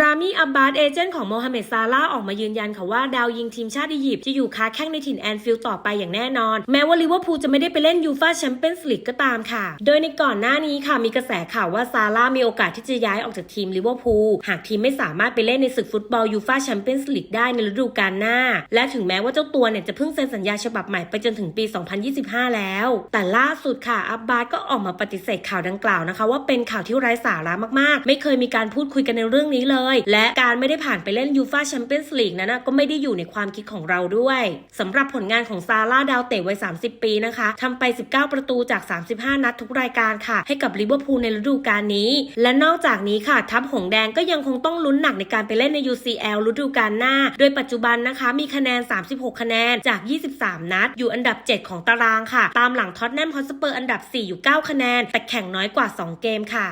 รามีอับบาสเอเจนต์ของโมฮัมเหม็ดซาลาออกมายืนยันค่ะว่าดาวยิงทีมชาติอียิปต์จะอยู่ค้าแข้งในถิ่นแอนฟิลด์ต่อไปอย่างแน่นอน แม้ว่าลิเวอร์พูลจะไม่ได้ไปเล่นยูฟาแชมเปี้ยนส์ลีกก็ตามค่ะ โดยในก่อนหน้านี้ค่ะมีกระแสข่าวว่าซาลามีโอกาสที่จะย้ายออกจากทีมลิเวอร์พูลหากทีมไม่สามารถไปเล่นในศึกฟุตบอลยูฟาแชมเปี้ยนส์ลีกได้ในฤดูกาลหน้า และถึงแม้ว่าเจ้าตัวเนี่ยจะเพิ่งเซ็นสัญญาฉบับใหม่ไปจนถึงปี 2025 แล้ว แต่ล่าสุดค่ะอับบาสก็ออกมาปฏิเสธข่าวดังกล่าวนะคะ ว่าเป็นข่าวที่ไร้สาระมากๆ ไม่เคยมีการพูดคุยกันในเรื่องนี้เลยและการไม่ได้ผ่านไปเล่นยูฟาแชมเปี้ยนส์ลีกนั้นก็ไม่ได้อยู่ในความคิดของเราด้วยสำหรับผลงานของซาร่าดาวเตะวัย 30 ปีนะคะทำไป 19 ประตูจาก 35 นัดทุกรายการค่ะ ให้กับลิเวอร์พูลในฤดูกาลนี้ และนอกจากนี้ค่ะ ทัพหงแดงก็ยังคงต้องลุ้นหนักในการไปเล่นใน UCL ฤดูกาลหน้า โดยปัจจุบันนะคะ มีคะแนน 36 คะแนนจาก 23 นัด อยู่อันดับ 7 ของตารางค่ะ ตามหลังท็อตแนมฮอตสเปอร์อันดับ 4 อยู่ 9 คะแนน แต่แข่งน้อยกว่า 2 เกมค่ะ